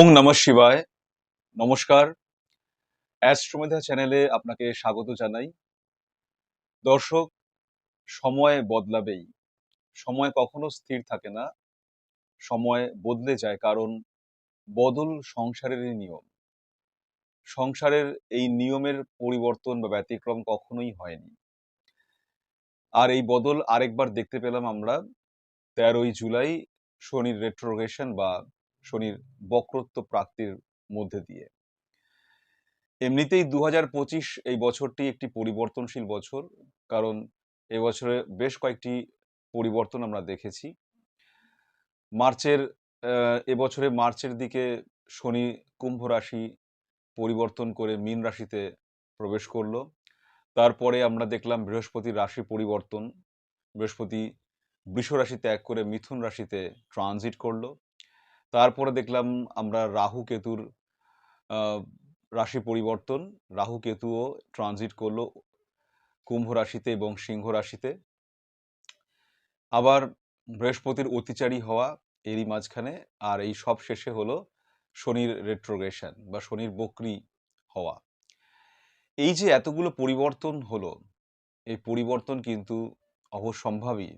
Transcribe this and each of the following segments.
ওং নমঃ শিবায়। নমস্কার। অ্যাস্ট্রোমেধা চ্যানেলে আপনাকে স্বাগত জানাই। দর্শক, সময় বদলাবেই। সময় কখনো স্থির থাকে না। সময় বদলে যায় কারণ বদল সংসারেরই নিয়ম। সংসারের এই নিয়মের পরিবর্তন বা ব্যতিক্রম কখনোই হয়নি। আর এই বদল আরেকবার দেখতে পেলাম আমরা তেরোই জুলাই শনির রেট্রোগেশন বা শনির বক্রত্ব প্রাপ্তির মধ্যে দিয়ে। এমনিতেই দু এই বছরটি একটি পরিবর্তনশীল বছর, কারণ এবছরে বেশ কয়েকটি পরিবর্তন আমরা দেখেছি। মার্চের এবছরে মার্চের দিকে শনি কুম্ভ রাশি পরিবর্তন করে মীন রাশিতে প্রবেশ করল। তারপরে আমরা দেখলাম বৃহস্পতির রাশি পরিবর্তন। বৃহস্পতি বৃষ রাশি ত্যাগ করে মিথুন রাশিতে ট্রানজিট করল। তারপরে দেখলাম আমরা রাহু কেতুর রাশি পরিবর্তন। রাহু কেতুও ট্রানজিট করল কুম্ভ রাশিতে এবং সিংহ রাশিতে। আবার বৃহস্পতির অতিচারী হওয়া এরই মাঝখানে আর এই সব শেষে হলো শনির রেট্রোগেশন বা শনির বক্রি হওয়া। এই যে এতগুলো পরিবর্তন হলো, এই পরিবর্তন কিন্তু অবশ্যম্ভাবী।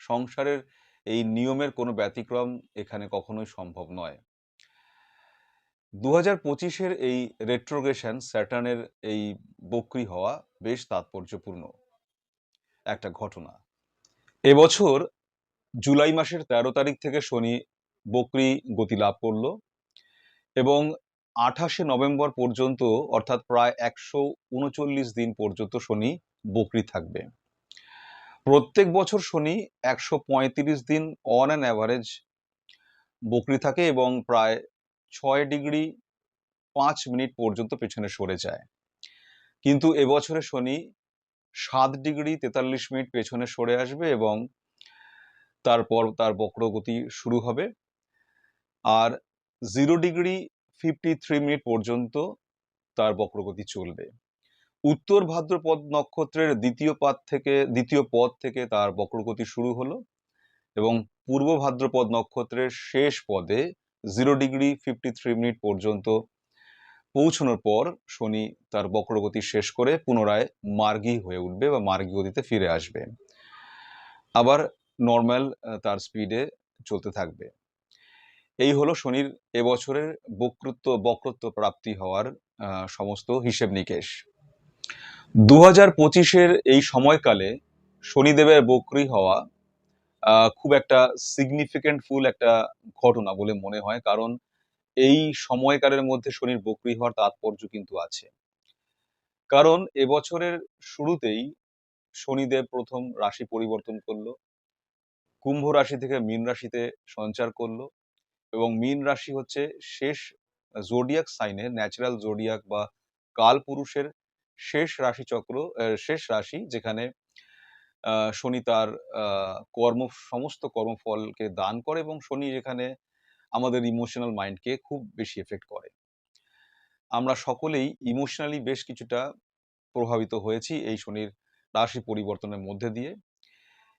সংসারের এই নিয়মের কোনো ব্যতিক্রম এখানে কখনোই সম্ভব নয়। দু হাজার পঁচিশের এই রেট্রোগেশন স্যাটার্নের এই বক্রি হওয়া বেশ তাৎপর্যপূর্ণ একটা ঘটনা। এবছর জুলাই মাসের তেরো তারিখ থেকে শনি বক্রি গতি লাভ করল এবং আঠাশে নভেম্বর পর্যন্ত অর্থাৎ প্রায় একশো উনচল্লিশ দিন পর্যন্ত শনি বক্রি থাকবে। প্রত্যেক বছর শনি একশো পঁয়ত্রিশ দিন অন অ্যান অ্যাভারেজ বকরি থাকে এবং প্রায় ছয় ডিগ্রি পাঁচ মিনিট পর্যন্ত পেছনে সরে যায়। কিন্তু এবছরে শনি সাত ডিগ্রি তেতাল্লিশ মিনিট পেছনে সরে আসবে এবং তারপর তার বক্রগতি শুরু হবে। আর zero degree fifty three minute পর্যন্ত তার বক্রগতি চলবে। উত্তর ভাদ্রপদ নক্ষত্রের দ্বিতীয় পাদ থেকে, দ্বিতীয় পদ থেকে তার বক্রগতি শুরু হলো এবং পূর্ব ভাদ্রপদ নক্ষত্রের শেষ পদে zero degree fifty three minute পর্যন্ত পৌঁছানোর পর শনি তার বক্রগতি শেষ করে পুনরায় মার্গী হয়ে উঠবে বা মার্গী গতিতে ফিরে আসবে। আবার নর্মাল তার স্পিডে চলতে থাকবে। এই হলো শনির এবছরের বক্রত্ব বক্রত্ব প্রাপ্তি হওয়ার সমস্ত হিসেব নিকেশ। দু হাজার পঁচিশের এই সময়কালে শনিদেবের বক্রি হওয়া খুব একটা সিগনিফিকেন্ট ফুল একটা ঘটনা বলে মনে হয়, কারণ এই সময়কালের মধ্যে শনির বক্রি হওয়ার তাৎপর্য কিন্তু আছে। কারণ এবছরের শুরুতেই শনিদেব প্রথম রাশি পরিবর্তন করল, কুম্ভ রাশি থেকে মীন রাশিতে সঞ্চার করল, এবং মীন রাশি হচ্ছে শেষ জোডিয়াক সাইনের ন্যাচারাল জোডিয়াক বা কাল পুরুষের শেষ রাশিচক্র শেষ রাশি যেখানে শনি তার কর্ম, সমস্ত কর্মফলকে দান করে এবং শনি যেখানে আমাদের ইমোশনাল মাইন্ডকে খুব বেশি এফেক্ট করে। আমরা সকলেই ইমোশনালি বেশ কিছুটা প্রভাবিত হয়েছি এই শনির রাশি পরিবর্তনের মধ্যে দিয়ে।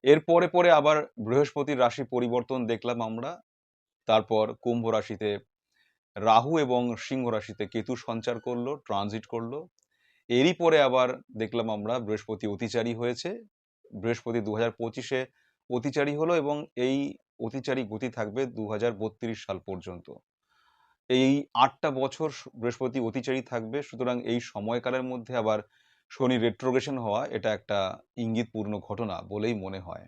এর পরে পরে আবার বৃহস্পতির রাশি পরিবর্তন দেখলাম আমরা। তারপর কুম্ভ রাশিতে রাহু এবং সিংহ রাশিতে কেতু সঞ্চার করল ট্রানজিট করল। এরই পরে আবার দেখলাম আমরা বৃহস্পতি অতিচারী হয়েছে। বৃহস্পতি দু হাজার পঁচিশে অতিচারী হলো এবং এই অতিচারী গতি থাকবে দু হাজার বত্রিশ সাল পর্যন্ত। এই আটটা বছর বৃহস্পতি অতিচারী থাকবে, সুতরাং এই সময়কালের মধ্যে আবার শনি রেট্রোগেশন হওয়া এটা একটা ইঙ্গিতপূর্ণ ঘটনা বলেই মনে হয়।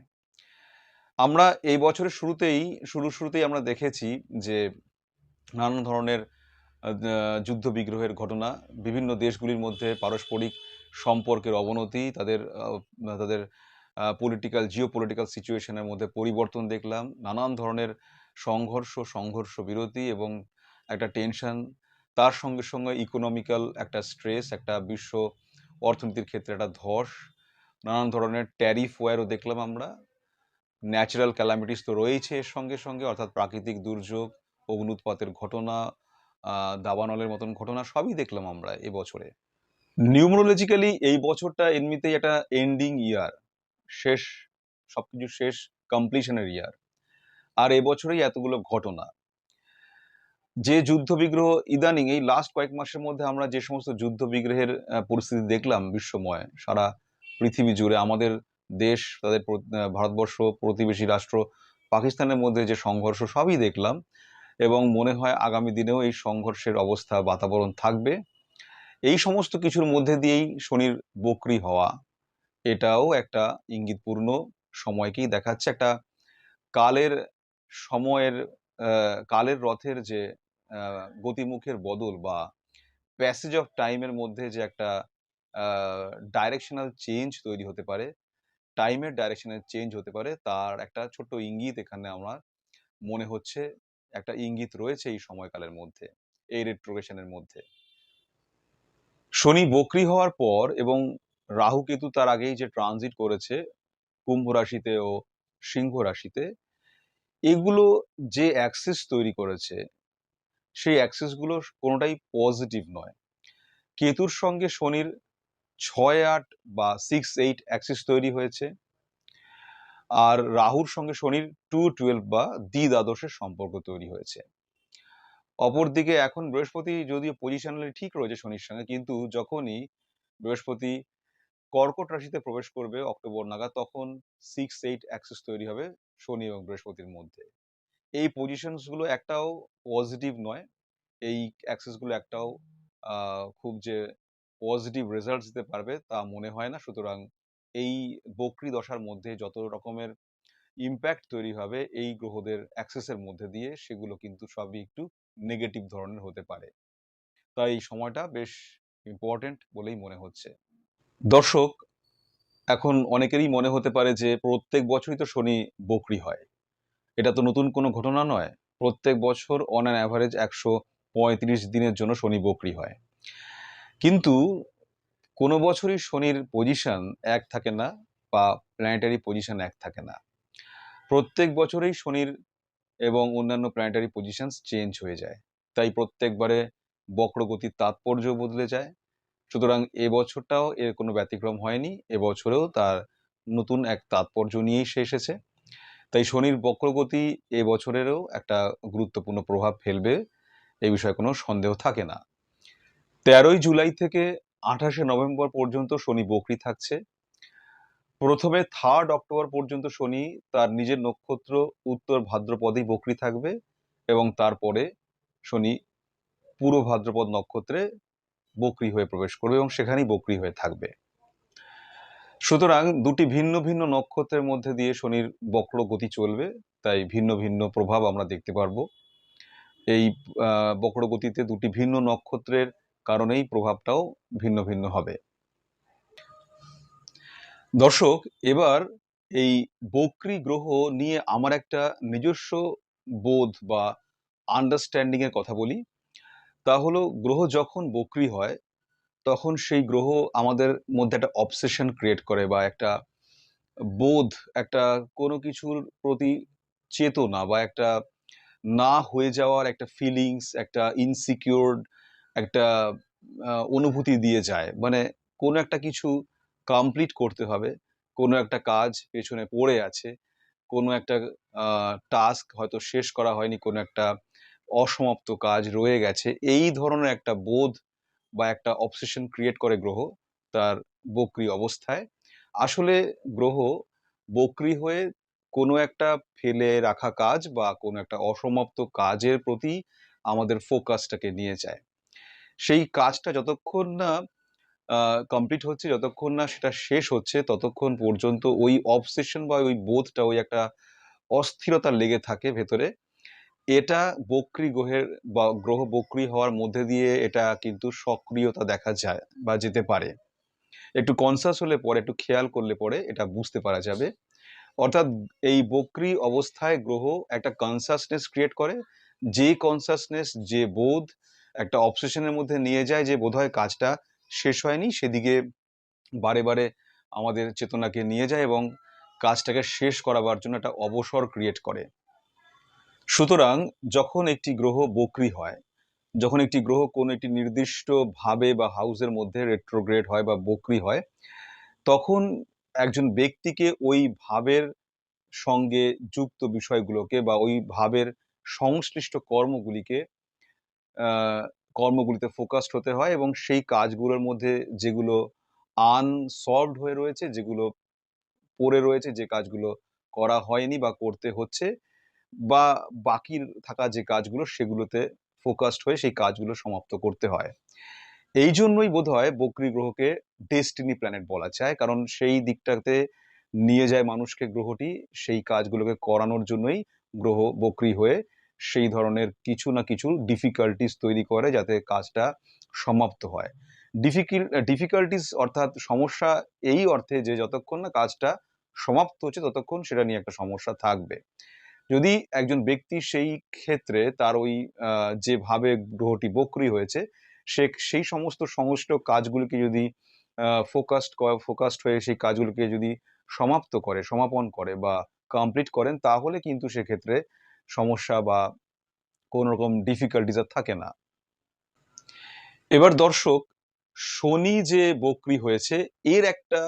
আমরা এই বছরের শুরুতেই, শুরু শুরুতেই আমরা দেখেছি যে নানান ধরনের যুদ্ধ বিগ্রহের ঘটনা, বিভিন্ন দেশগুলির মধ্যে পারস্পরিক সম্পর্কের অবনতি, তাদের তাদের পলিটিক্যাল জিও পলিটিক্যাল সিচুয়েশনের মধ্যে পরিবর্তন দেখলাম, নানান ধরনের সংঘর্ষ সংঘর্ষ বিরতি এবং একটা টেনশন তার সঙ্গে সঙ্গে ইকোনমিক্যাল একটা স্ট্রেস একটা বিশ্ব অর্থনীতির ক্ষেত্রে একটা ধস, নানান ধরনের ট্যারিফ ওয়ারও দেখলাম আমরা ন্যাচারাল ক্যালামিটিস তো রয়েছে এর সঙ্গে সঙ্গে, অর্থাৎ প্রাকৃতিক দুর্যোগ অগ্নুৎপাতের ঘটনা দাবানলের মতন ঘটনা সবই দেখলাম আমরা এবছরে নিউমোলজিক্যালি এই বছরটা এমনিতেই একটা এন্ডিং ইয়ার শেষ, সবকিছু শেষ কমপ্লিশনের ইয়ার আর এবছরেই এতগুলো ঘটনা। যে যুদ্ধ বিগ্রহ ইদানিং এই লাস্ট কয়েক মাসের মধ্যে আমরা যে সমস্ত যুদ্ধ বিগ্রহের পরিস্থিতি দেখলাম বিশ্বময়, সারা পৃথিবী জুড়ে আমাদের দেশ, তাদের ভারতবর্ষ, প্রতিবেশী রাষ্ট্র, পাকিস্তানের মধ্যে যে সংঘর্ষ সবই দেখলাম। এবং মনে হয় আগামী দিনেও এই সংঘর্ষের অবস্থা, বাতাবরণ থাকবে। এই সমস্ত কিছুর মধ্যে দিয়েই শনির বকরি হওয়া, এটাও একটা ইঙ্গিতপূর্ণ সময়কেই দেখাচ্ছে। একটা কালের সময়ের কালের রথের যে গতিমুখের বদল বা প্যাসেজ অফ টাইমের মধ্যে যে একটা ডাইরেকশনাল চেঞ্জ তৈরি হতে পারে টাইমের ডাইরেকশনাল চেঞ্জ হতে পারে, তার একটা ছোট্ট ইঙ্গিত এখানে আমার মনে হচ্ছে একটা ইঙ্গিত রয়েছে এই সময়কালের মধ্যে, এই রেট্রোগেশনের মধ্যে। শনি বকরি হওয়ার পর এবং রাহু কেতু তার আগেই যে ট্রানজিট করেছে কুম্ভ রাশিতে ও সিংহ রাশিতে, এগুলো যে অ্যাক্সিস তৈরি করেছে, সেই অ্যাক্সিসগুলো কোনোটাই পজিটিভ নয়। কেতুর সঙ্গে শনির ছয়, আট বা সিক্স এইট অ্যাক্সিস তৈরি হয়েছে। আর রাহুর সঙ্গে শনির টু টুয়েলভ বা দ্বি দ্বাদশের সম্পর্ক তৈরি হয়েছে। অপরদিকে এখন বৃহস্পতি যদিও পজিশনালি ঠিক রয়েছে শনির সঙ্গে, কিন্তু যখনই বৃহস্পতি কর্কট রাশিতে প্রবেশ করবে, অক্টোবর নাগাদ, তখন সিক্স এইট অ্যাক্সেস তৈরি হবে শনি এবং বৃহস্পতির মধ্যে। এই পজিশনসগুলো একটাও পজিটিভ নয়, এই অ্যাক্সিসগুলো একটাও খুব যে পজিটিভ রেজাল্ট দিতে পারবে তা মনে হয় না, সুতরাং এই বকরি দশার মধ্যে যত রকমের ইম্প্যাক্ট তৈরি হবে, এই গ্রহদের অ্যাক্সেসের মধ্যে দিয়ে সেগুলো কিন্তু সবই একটু নেগেটিভ ধরনের হতে পারে। তাই এই সময়টা বেশ ইম্পর্টেন্ট বলেই মনে হচ্ছে। দর্শক, এখন অনেকেরই মনে হতে পারে যে প্রত্যেক বছরই তো শনি বকরি হয়। এটা তো নতুন কোনো ঘটনা নয়। প্রত্যেক বছর অন অ্যান অ্যাভারেজ একশো পঁয়ত্রিশ দিনের জন্য শনি বকরি হয়। কিন্তু কোনো বছরই শনির পজিশন এক থাকে না বা প্ল্যানেটারি পজিশন এক থাকে না। প্রত্যেক বছরেই শনির এবং অন্যান্য প্ল্যানেটারি পজিশনস চেঞ্জ হয়ে যায়। তাই প্রত্যেকবারে বক্রগতির তাৎপর্য বদলে যায়। সুতরাং এ বছরটাও এর কোনো ব্যতিক্রম হয়নি এবছরেও তার নতুন এক তাৎপর্য নিয়েই সে এসেছে। তাই শনির বক্রগতি এ বছরেরও একটা গুরুত্বপূর্ণ প্রভাব ফেলবে, এ বিষয়ে কোনো সন্দেহ থাকে না। তেরোই জুলাই থেকে আঠাশে নভেম্বর পর্যন্ত শনি বকরি থাকছে। প্রথমে থার্ড অক্টোবর পর্যন্ত শনি তার নিজের নক্ষত্র উত্তর ভাদ্রপদেই বকরি থাকবে এবং তারপরে শনি পুরো ভাদ্রপদ নক্ষত্রে বকরি হয়ে প্রবেশ করবে এবং সেখানেই বকরি হয়ে থাকবে। সুতরাং দুটি ভিন্ন ভিন্ন নক্ষত্রের মধ্যে দিয়ে শনির বক্র গতি চলবে, তাই ভিন্ন ভিন্ন প্রভাব আমরা দেখতে পারব। এই বক্র গতিতে দুটি ভিন্ন নক্ষত্রের কারণেই প্রভাবটাও ভিন্ন ভিন্ন হবে। দর্শক, এবার এই বকরি গ্রহ নিয়ে আমার একটা নিজস্ব বোধ বা আন্ডারস্ট্যান্ডিং এর কথা বলি। তা হলো, গ্রহ যখন বকরি হয়, তখন সেই গ্রহ আমাদের মধ্যে একটা অবসেশন ক্রিয়েট করে বা একটা বোধ, একটা কোনো কিছুর প্রতি চেতনা বা একটা না হয়ে যাওয়ার একটা ফিলিংস একটা ইনসিকিউরড একটা অনুভূতি দিয়ে যায়। মানে কোনো একটা কিছু কমপ্লিট করতে হবে, কোনো একটা কাজ পেছনে পড়ে আছে, কোনো একটা টাস্ক হয়তো শেষ করা হয়নি, কোনো একটা অসমাপ্ত কাজ রয়ে গেছে, এই ধরনের একটা বোধ বা একটা অবসেশন ক্রিয়েট করে গ্রহ তার বকরি অবস্থায়। আসলে গ্রহ বকরি হয়ে কোনো একটা ফেলে রাখা কাজ বা কোনো একটা অসমাপ্ত কাজের প্রতি আমাদের ফোকাসটাকে নিয়ে যায়। সেই কাজটা যতক্ষণ না কমপ্লিট হচ্ছে, যতক্ষণ না সেটা শেষ হচ্ছে, ততক্ষণ পর্যন্ত ওই অবসেশন বা ওই বোধটা, ওই একটা অস্থিরতা লেগে থাকে ভেতরে। এটা বক্রি গ্রহের বা গ্রহ বক্রি হওয়ার মধ্যে দিয়ে এটা কিন্তু সক্রিয়তা দেখা যায় বা যেতে পারে। একটু কনসাস হলে পরে, একটু খেয়াল করলে পরে এটা বুঝতে পারা যাবে। অর্থাৎ এই বক্রি অবস্থায় গ্রহ একটা কনসাসনেস ক্রিয়েট করে। যে কনসাসনেস যে বোধ একটা অবসেশনের মধ্যে নিয়ে যায় যে বোধহয় কাজটা শেষ হয়নি, সেদিকে বারে বারে আমাদের চেতনাকে নিয়ে যায় এবং কাজটাকে শেষ করাবার জন্য একটা অবসর ক্রিয়েট করে। সুতরাং যখন একটি গ্রহ বক্রি হয়, যখন একটি গ্রহ কোনো একটি নির্দিষ্ট ভাবে বা হাউসের মধ্যে রেট্রোগ্রেড হয় বা বক্রি হয়, তখন একজন ব্যক্তিকে ওই ভাবের সঙ্গে যুক্ত বিষয়গুলোকে বা ওই ভাবের সংশ্লিষ্ট কর্মগুলিকে কর্মগুলিতে ফোকাসড হতে হয় এবং সেই কাজগুলোর মধ্যে যেগুলো আনসলভড হয়ে রয়েছে, যেগুলো পড়ে রয়েছে, যে কাজগুলো করা হয়নি বা করতে হচ্ছে বা বাকি থাকা যে কাজগুলো সেগুলোতে ফোকাসড হয়ে সেই কাজগুলো সমাপ্ত করতে হয়। এই জন্যই বোধ হয় বকরি গ্রহকে ডেস্টিনি প্ল্যানেট বলা যায়, কারণ সেই দিকটাতে নিয়ে যায় মানুষকে গ্রহটি, সেই কাজগুলোকে করানোর জন্যই গ্রহ বকরি হয়ে সেই ধরনের কিছু না কিছু ডিফিকাল্টিস তৈরি করে যাতে কাজটা সমাপ্ত হয়। ডিফিকাল ডিফিকাল্টিস অর্থাৎ সমস্যা এই অর্থে যে যতক্ষণ না কাজটা সমাপ্ত হচ্ছে ততক্ষণ সেটা নিয়ে একটা সমস্যা থাকবে। যদি একজন ব্যক্তি সেই ক্ষেত্রে তার ওই যেভাবে গ্রহটি বক্রি হয়েছে, সে সেই সমস্ত সমস্ত কাজগুলিকে যদি ফোকাসড ফোকাসড হয়ে সেই কাজগুলোকে যদি সমাপ্ত করে, সমাপন করে বা কমপ্লিট করেন, তাহলে কিন্তু সেক্ষেত্রে সমস্যা বা কোনো রকম ডিফিকাল্টিস আর থাকে না। এবার দর্শক, শনি যে বকরি হয়েছে, এর একটা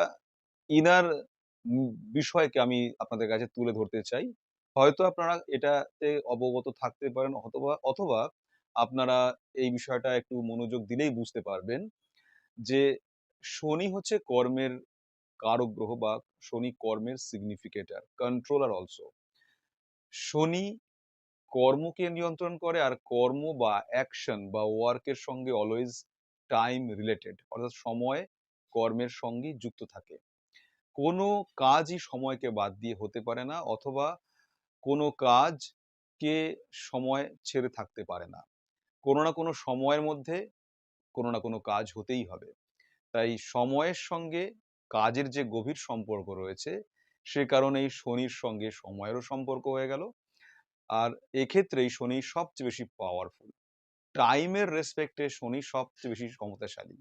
ইনার বিষয়কে আমি আপনাদের কাছে তুলে ধরতে চাই। হয়তো আপনারা এটাতে অবগত থাকতে পারেন, অথবা অথবা আপনারা এই বিষয়টা একটু মনোযোগ দিলেই বুঝতে পারবেন যে শনি হচ্ছে কর্মের কারক গ্রহ বা শনি কর্মের সিগনিফিকেটার কন্ট্রোলার অলসো শনি কর্মকে নিয়ন্ত্রণ করে আর কর্ম বা অ্যাকশন বা ওয়ার্কের সঙ্গে অলওয়েজ টাইম রিলেটেড অর্থাৎ সময় কর্মের সঙ্গে যুক্ত থাকে। কোনো কাজই সময়কে বাদ দিয়ে হতে পারে না অথবা কোনো কাজকে সময় ছেড়ে থাকতে পারে না। কোনো না কোনো সময়ের মধ্যে কোনো না কোনো কাজ হতেই হবে। তাই সময়ের সঙ্গে কাজের যে গভীর সম্পর্ক রয়েছে, সে কারণেই শনির সঙ্গে সময়েরও সম্পর্ক হয়ে গেল। আর এক্ষেত্রেই শনি সবচেয়ে বেশি পাওয়ারফুল টাইমের রেসপেক্টে শনি সবচেয়ে বেশি ক্ষমতাশালী।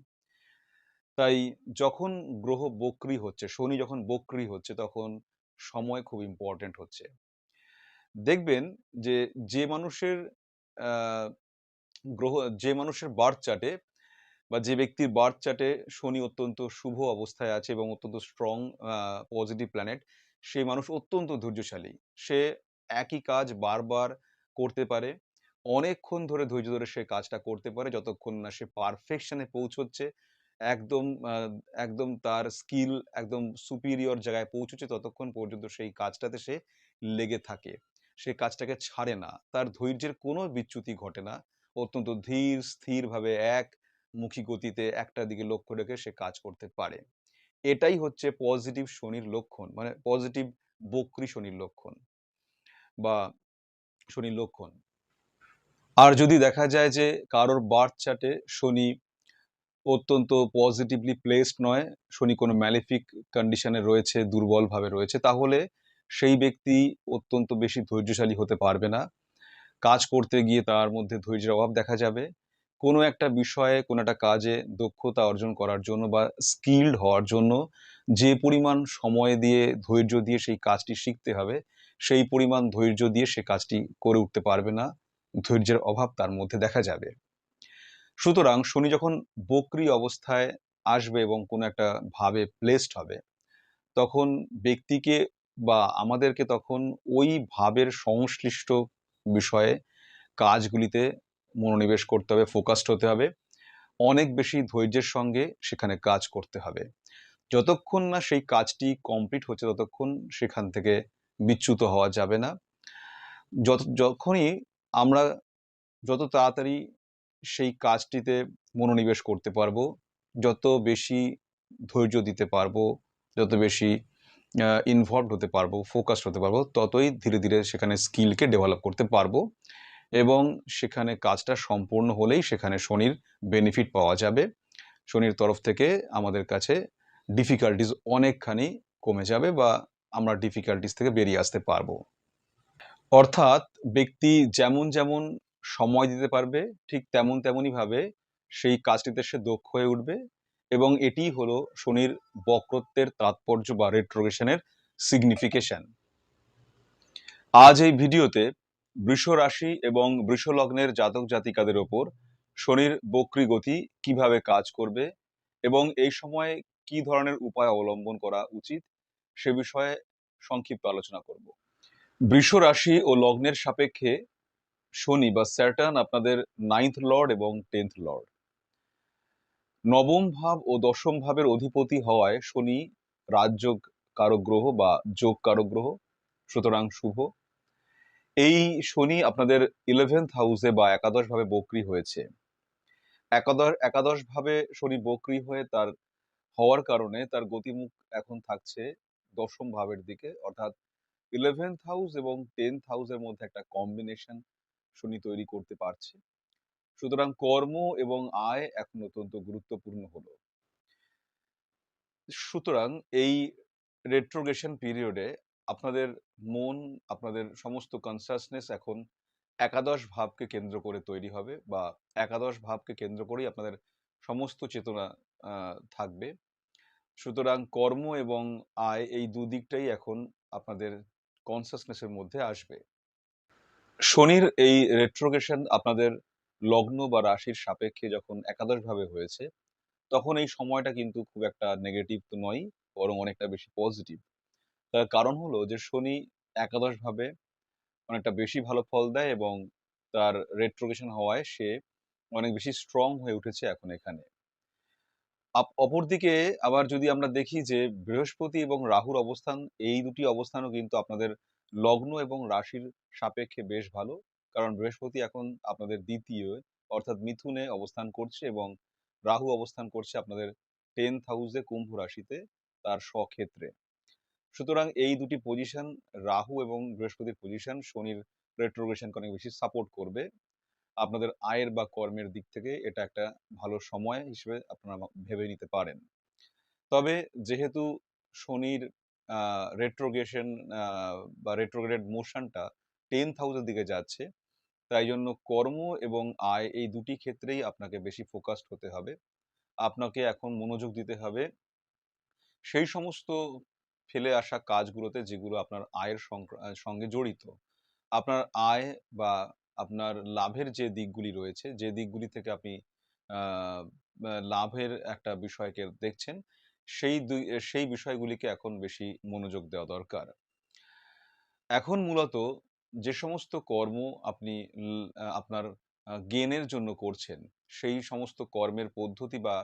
তাই যখন গ্রহ বক্রি হচ্ছে, শনি যখন বক্রি হচ্ছে, তখন সময় খুব ইম্পর্টেন্ট হচ্ছে। দেখবেন যে যে মানুষের গ্রহ, যে মানুষের বার্থ চার্টে বা যে ব্যক্তির বার্থ চার্টে শনি অত্যন্ত শুভ অবস্থায় আছে এবং অত্যন্ত স্ট্রং পজিটিভ প্ল্যানেট সেই মানুষ অত্যন্ত ধৈর্যশালী। সে একই কাজ বারবার করতে পারে। অনেকক্ষণ ধরে ধৈর্য ধরে সে কাজটা করতে পারে, যতক্ষণ না সে পারফেকশনে পৌঁছচ্ছে, একদম একদম তার স্কিল একদম সুপিরিয়র জায়গায় পৌঁছচ্ছে, ততক্ষণ পর্যন্ত সেই কাজটাতে সে লেগে থাকে। সে কাজটাকে ছাড়ে না। তার ধৈর্যের কোনো বিচ্যুতি ঘটে না। অত্যন্ত ধীর, স্থিরভাবে এক মুখী গতিতে একটা দিকে লক্ষ্য রেখে সে কাজ করতে পারে। এটাই হচ্ছে পজিটিভ শনির লক্ষণ মানে পজিটিভ বক্রি শনির লক্ষণ। বা শনির লক্ষণ। আর যদি দেখা যায় যে কারোর বার্থ চার্টে শনি অত্যন্ত পজিটিভলি প্লেসড নয়, শনি কোনো ম্যালিফিক কন্ডিশনে রয়েছে দুর্বলভাবে রয়েছে, তাহলে সেই ব্যক্তি অত্যন্ত বেশি ধৈর্যশালী হতে পারবে না। কাজ করতে গিয়ে তার মধ্যে ধৈর্যের অভাব দেখা যাবে। কোনো একটা বিষয়ে, কোনো একটা কাজে দক্ষতা অর্জন করার জন্য বা স্কিল্ড হওয়ার জন্য যে পরিমাণ সময় দিয়ে, ধৈর্য দিয়ে সেই কাজটি শিখতে হবে সেই পরিমাণ ধৈর্য দিয়ে সে কাজটি করে উঠতে পারবে না। ধৈর্যের অভাব তার মধ্যে দেখা যাবে। সুতরাং শনি যখন বক্রি অবস্থায় আসবে এবং কোনো একটা ভাবে প্লেসড হবে, তখন ব্যক্তিকে বা আমাদেরকে তখন ওই ভাবের সংশ্লিষ্ট বিষয়ে কাজগুলিতে মনোনিবেশ করতে হবে ফোকাসড হতে হবে। অনেক বেশি ধৈর্যের সঙ্গে সেখানে কাজ করতে হবে। যতক্ষণ না সেই কাজটি কমপ্লিট হচ্ছে, ততক্ষণ সেখান থেকে বিচ্যুত হওয়া যাবে না। যত, যখনই আমরা যত তাড়াতাড়ি সেই কাজটিতে মনোনিবেশ করতে পারব, যত বেশি ধৈর্য দিতে পারব, যত বেশি ইনভলভ হতে পারব ফোকাসড হতে পারব, ততই ধীরে ধীরে সেখানে স্কিলকে ডেভেলপ করতে পারব এবং সেখানে কাজটা সম্পূর্ণ হলেই সেখানে শনির বেনিফিট পাওয়া যাবে। শনির তরফ থেকে আমাদের কাছে ডিফিকাল্টিস অনেকখানি কমে যাবে বা আমরা ডিফিকাল্টিস থেকে বেরিয়ে আসতে পারব। অর্থাৎ ব্যক্তি যেমন যেমন সময় দিতে পারবে, ঠিক তেমন তেমনই ভাবে সেই কাজটিতে সে দক্ষ হয়ে উঠবে এবং এটি হলো শনির বক্রত্বের তাৎপর্য বা রেট্রোগেশনের সিগনিফিকেশন আজ এই ভিডিওতে বৃষ রাশি এবং বৃষ লগ্নের জাতক জাতিকাদের ওপর শনির বক্রি গতি কীভাবে কাজ করবে এবং এই সময়ে কি ধরনের উপায় অবলম্বন করা উচিত সে বিষয়ে সংক্ষিপ্ত আলোচনা করব। বৃষ রাশি ও লগ্নের সাপেক্ষে শনি বা স্যাটার্ন আপনাদের নাইন্থ লর্ড এবং টেন্থ লর্ড নবম ভাব ও দশম ভাবের অধিপতি হওয়ায় শনি রাজযোগ কারক গ্রহ বা যোগ কারক গ্রহ, সুতরাং শুভ। এই শনি আপনাদের ইলেভেন্থ হাউসে বা একাদশ ভাবে বক্রি হয়েছে। একাদশ একাদশ ভাবে শনি বক্রি হয়ে তার হওয়ার কারণে তার গতিমুখ এখন থাকছে দশম ভাবের দিকে। অর্থাৎ ইলেভেন্থ হাউস এবং টেন্থ হাউসের মধ্যে একটা কম্বিনেশন শনি তৈরি করতে পারছে। সুতরাং কর্ম এবং আয় এখন অত্যন্ত গুরুত্বপূর্ণ হলো। সুতরাং এই রেট্রোগেশন পিরিয়ডে আপনাদের মন, আপনাদের সমস্ত কনসাসনেস এখন একাদশ ভাবকে কেন্দ্র করে তৈরি হবে বা একাদশ ভাবকে কেন্দ্র করেই আপনাদের সমস্ত চেতনা থাকবে। সুতরাং কর্ম এবং আয় এই দুদিকটাই এখন আপনাদের কনসাসনেসের মধ্যে আসবে। শনির এই রেট্রোগেশন আপনাদের লগ্ন বা রাশির সাপেক্ষে যখন একাদশ ভাবে হয়েছে, তখন এই সময়টা কিন্তু খুব একটা নেগেটিভ তো নয় বরং অনেকটা বেশি পজিটিভ তার কারণ হলো যে শনি একাদশ ভাবে অনেকটা বেশি ভালো ফল দেয় এবং তার রেট্রোগেশন হওয়ায় সে অনেক বেশি স্ট্রং হয়ে উঠেছে এখন এখানে। অপরদিকে আবার যদি আমরা দেখি যে বৃহস্পতি এবং রাহুর অবস্থান, এই দুটি অবস্থানও কিন্তু আপনাদের লগ্ন এবং রাশির সাপেক্ষে বেশ ভালো। কারণ বৃহস্পতি এখন আপনাদের দ্বিতীয়, অর্থাৎ মিথুনে অবস্থান করছে এবং রাহু অবস্থান করছে আপনাদের টেন্থ হাউসে কুম্ভ রাশিতে তার স্বক্ষেত্রে সুতরাং এই দুটি পজিশন রাহু এবং বৃহস্পতির পজিশন শনির রেট্রোগেশনকে অনেক বেশি সাপোর্ট করবে। আপনাদের আয়ের বা কর্মের দিক থেকে এটা একটা ভালো সময় হিসেবে আপনারা ভেবে নিতে পারেন। তবে যেহেতু শনির রেট্রোগেশন বা রেট্রোগ্রেড মোশনটা টেন্থ হাউসের দিকে যাচ্ছে, তাই জন্য কর্ম এবং আয় এই দুটি ক্ষেত্রেই আপনাকে বেশি ফোকাসড হতে হবে। আপনাকে এখন মনোযোগ দিতে হবে সেই সমস্ত ফেলে আসা কাজগুলোতে যেগুলো আপনার আয়ের সঙ্গে জড়িত। আপনার আয় বা আপনার লাভের যে দিকগুলি রয়েছে, যে দিকগুলি থেকে আপনি লাভের একটা বিষয়কে দেখছেন, সেই দুই সেই বিষয়গুলিকে এখন বেশি মনোযোগ দেওয়া দরকার। এখন মূলত যে সমস্ত কর্ম আপনি আপনার গেনের জন্য করছেন, সেই সমস্ত কর্মের পদ্ধতি বা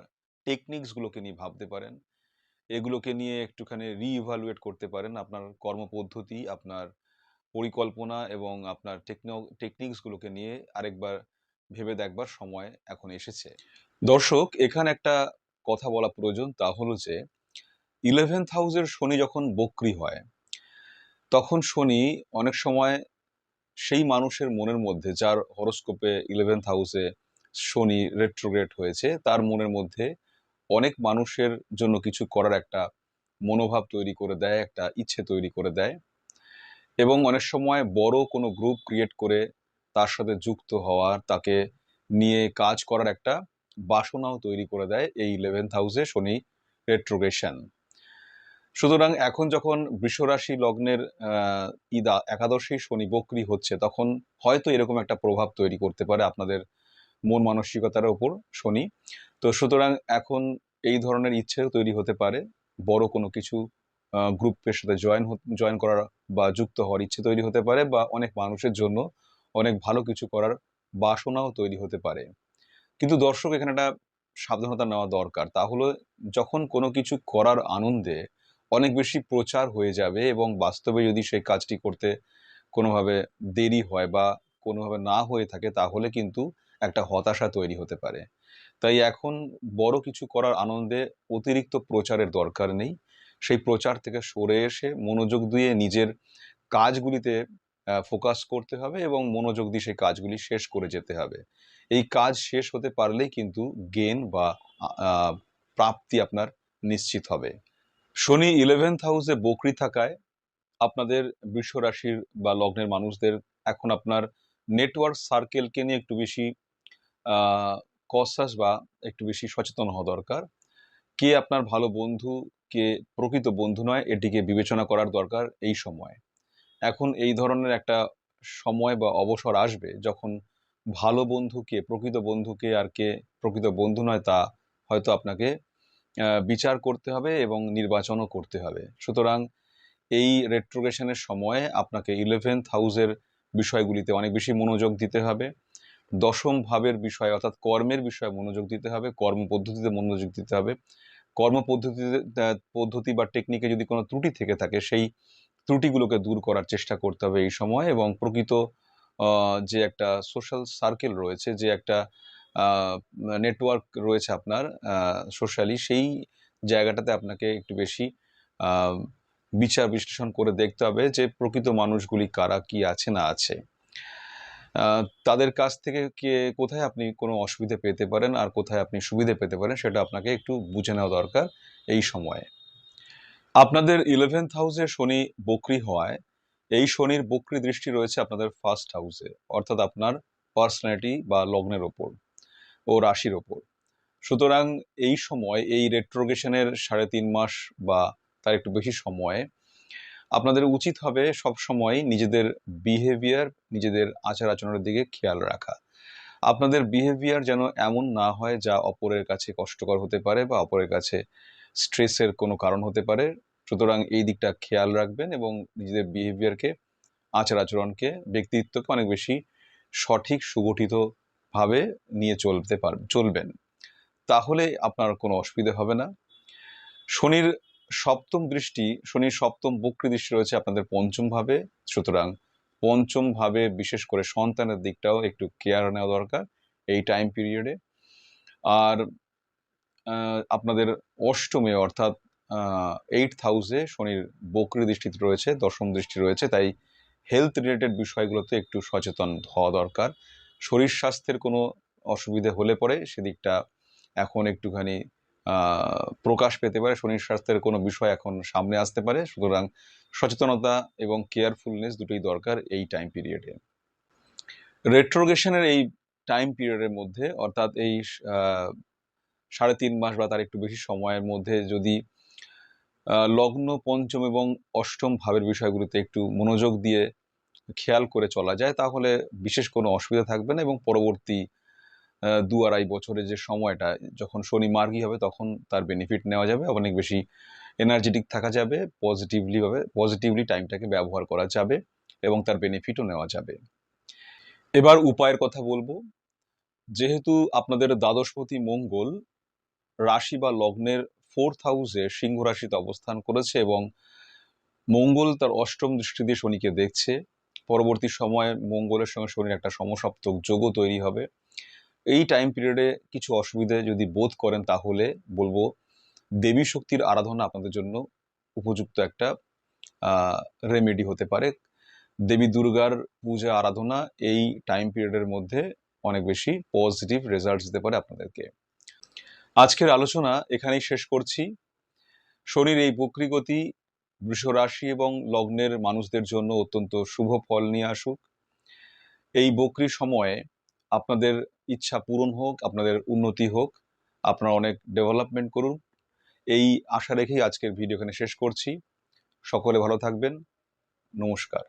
টেকনিক্স গুলোকে নিয়ে ভাবতে পারেন, এগুলোকে নিয়ে একটুখানি রিইভালুয়েট করতে পারেন, আপনার কর্মপদ্ধতি, আপনার পরিকল্পনা এবং আপনার টেকনো টেকনিক্স গুলোকে নিয়ে আরেকবার ভেবে দেখবার সময় এখন এসেছে। দর্শক, এখানে একটা কথা বলা প্রয়োজন তা হলো যে ইলেভেন্থ হাউসের শনি যখন বক্রি হয়, তখন শনি অনেক সময় সেই মানুষের মনের মধ্যে, যার হরোস্কোপে ইলেভেন্থ হাউসে শনি রেট্রোগ্রেড হয়েছে, তার মনের মধ্যে অনেক মানুষের জন্য কিছু করার একটা মনোভাব তৈরি করে দেয়, একটা ইচ্ছে তৈরি করে দেয়। এবং অনেক সময় বড় কোনো গ্রুপ ক্রিয়েট করে তার সাথে যুক্ত হওয়ার, তাকে নিয়ে কাজ করার একটা বাসনাও তৈরি করে দেয় এই ইলেভেন্থ হাউসে শনি রেট্রোগেশন সুতরাং এখন যখন বৃষরাশি লগ্নের ইদা, একাদশী শনি বক্রি হচ্ছে, তখন হয়তো এরকম একটা প্রভাব তৈরি করতে পারে আপনাদের মন মানসিকতার ওপর শনি। তো সুতরাং এখন এই ধরনের ইচ্ছে তৈরি হতে পারে, বড় কোনো কিছু গ্রুপের সাথে জয়েন জয়েন করার বা যুক্ত হওয়ার ইচ্ছে তৈরি হতে পারে বা অনেক মানুষের জন্য অনেক ভালো কিছু করার বাসনাও তৈরি হতে পারে। কিন্তু দর্শক, এখানে একটা সাবধানতা নেওয়া দরকার। তা হলো যখন কোনো কিছু করার আনন্দে অনেক বেশি প্রচার হয়ে যাবে এবং বাস্তবে যদি সেই কাজটি করতে কোনোভাবে দেরি হয় বা কোনোভাবে না হয়ে থাকে, তাহলে কিন্তু একটা হতাশা তৈরি হতে পারে। তাই এখন বড় কিছু করার আনন্দে অতিরিক্ত প্রচারের দরকার নেই। সেই প্রচার থেকে সরে এসে মনোযোগ দিয়ে নিজের কাজগুলিতে ফোকাস করতে হবে এবং মনোযোগ দিয়ে সেই কাজগুলি শেষ করে যেতে হবে। এই কাজ শেষ হতে পারলেই কিন্তু গেন বা প্রাপ্তি আপনার নিশ্চিত হবে। শনি ইলেভেন্থ হাউসে বকরি থাকায় আপনাদের রাশির বা লগ্নের মানুষদের এখন আপনার নেটওয়ার্ক সার্কেলকে নিয়ে একটু বেশি কসাস বা একটু বেশি সচেতন হওয়া দরকার। কে আপনার ভালো বন্ধু, কে প্রকৃত বন্ধু নয়, এটিকে বিবেচনা করার দরকার এই সময়। এখন এই ধরনের একটা সময় বা অবসর আসবে যখন ভালো বন্ধুকে প্রকৃত বন্ধুকে আর কে প্রকৃত বন্ধু নয় তা হয়তো আপনাকে বিচার করতে হবে এবং নির্বাচনও করতে হবে। সুতরাং এই রেট্রোগেশনের সময়ে আপনাকে ইলেভেন্থ হাউসের বিষয়গুলিতে অনেক বেশি মনোযোগ দিতে হবে। দশম ভাবের বিষয় অর্থাৎ কর্মের বিষয়ে মনোযোগ দিতে হবে, কর্ম পদ্ধতিতে মনোযোগ দিতে হবে। কর্ম পদ্ধতিতে পদ্ধতি বা টেকনিকে যদি কোনো ত্রুটি থেকে থাকে, সেই ত্রুটিগুলোকে দূর করার চেষ্টা করতে হবে এই সময় এবং প্রকৃত যে একটা সোশ্যাল সার্কেল রয়েছে, যে একটা নেটওয়ার্ক রয়েছে আপনার সোশ্যালি সেই জায়গাটাতে আপনাকে একটু বেশি বিচার বিশ্লেষণ করে দেখতে হবে যে প্রকৃত মানুষগুলি কারা, কি আছে না আছে। তাদের কাছ থেকে কে, কোথায় আপনি কোনো অসুবিধা পেতে পারেন আর কোথায় আপনি সুবিধা পেতে পারেন সেটা আপনাকে একটু বুঝে নেওয়া দরকার এই সময়ে। আপনাদের ইলেভেন্থ হাউসে শনি বকরি হওয়ায়, এই শনির বকরি দৃষ্টি রয়েছে আপনাদের ফার্স্ট হাউসে অর্থাৎ আপনার পার্সোনালিটি বা লগ্নের ওপর ও রাশির ওপর। সুতরাং এই সময় এই রেট্রোগেশনের সাড়ে তিন মাস বা তার একটু বেশি সময়ে আপনাদের উচিত হবে সব সময় নিজেদের বিহেভিয়ার নিজেদের আচার আচরণের দিকে খেয়াল রাখা। আপনাদের বিহেভিয়ার যেন এমন না হয় যা অপরের কাছে কষ্টকর হতে পারে বা অপরের কাছে স্ট্রেসের কোনো কারণ হতে পারে। সুতরাং এই দিকটা খেয়াল রাখবেন এবং নিজেদের বিহেভিয়ারকে আচার আচরণকে ব্যক্তিত্বকে অনেক বেশি সঠিক সুগঠিতভাবে নিয়ে চলতে পার, চলবেন। তাহলে আপনার কোনো অসুবিধা হবে না। শনির সপ্তম দৃষ্টি, শনির সপ্তম বক্রী দৃষ্টি রয়েছে আপনাদের পঞ্চম ভাবে সুতরাং পঞ্চম ভাবে বিশেষ করে সন্তানের দিকটাও একটু কেয়ার নেওয়া দরকার এই টাইম পিরিয়ডে আর আপনাদের অষ্টমে অর্থাৎ এইট হাউসে শনির বক্রী দৃষ্টি রয়েছে, দশম দৃষ্টি রয়েছে, তাই হেলথ রিলেটেড বিষয়গুলোতে একটু সচেতন হওয়া দরকার। শরীর স্বাস্থ্যের কোনো অসুবিধে হলে পরে সেদিকটা এখন একটুখানি প্রকাশ পেতে পারে। শরীর স্বাস্থ্যের কোনো বিষয় এখন সামনে আসতে পারে। সুতরাং সচেতনতা এবং কেয়ারফুলনেস দুটোই দরকার এই টাইম পিরিয়ডে। রেট্রোগেশনের এই টাইম পিরিয়ডের মধ্যে, অর্থাৎ এই সাড়ে তিন মাস বা তার একটু বেশি সময়ের মধ্যে যদি লগ্ন, পঞ্চম এবং অষ্টম ভাবের বিষয়গুলিতে একটু মনোযোগ দিয়ে খেয়াল করে চলা যায়, তাহলে বিশেষ কোনো অসুবিধা থাকবে না এবং পরবর্তী দু আড়াই বছরের যে সময়টা, যখন শনি মার্গী হবে তখন তার বেনিফিট নেওয়া যাবে, অনেক বেশি এনার্জেটিক থাকা যাবে পজিটিভলি ভাবে পজিটিভলি টাইমটাকে ব্যবহার করা যাবে এবং তার বেনিফিটও নেওয়া যাবে। এবার উপায়ের কথা বলব। যেহেতু আপনাদের দ্বাদশপতি মঙ্গল রাশি বা লগ্নের ফোর্থ হাউসে সিংহ রাশিতে অবস্থান করেছে এবং মঙ্গল তার অষ্টম দৃষ্টি দিয়ে শনিকে দেখছে। পরবর্তী সময়ে মঙ্গলের সঙ্গে শনির একটা সমসপ্তক যোগও তৈরি হবে। এই টাইম পিরিয়ডে কিছু অসুবিধে যদি বোধ করেন, তাহলে বলব দেবী শক্তির আরাধনা আপনাদের জন্য উপযুক্ত একটা রেমেডি হতে পারে। দেবী দুর্গার পূজা আরাধনা এই টাইম পিরিয়ডের মধ্যে অনেক বেশি পজিটিভ রেজাল্ট দিতে পারে আপনাদেরকে। আজকের আলোচনা এখানেই শেষ করছি। শনির এই বক্রিগতি রাশি এবং লগ্নের মানুষদের জন্য অত্যন্ত শুভ ফল নিয়ে আসুক। এই বক্রি সময়ে আপনাদের ইচ্ছা পূরণ হোক, আপনাদের উন্নতি হোক, আপনারা অনেক ডেভেলপমেন্ট করুন। এই আশা রেখেই আজকের ভিডিও এখানে শেষ করছি। সকলে ভালো থাকবেন। নমস্কার।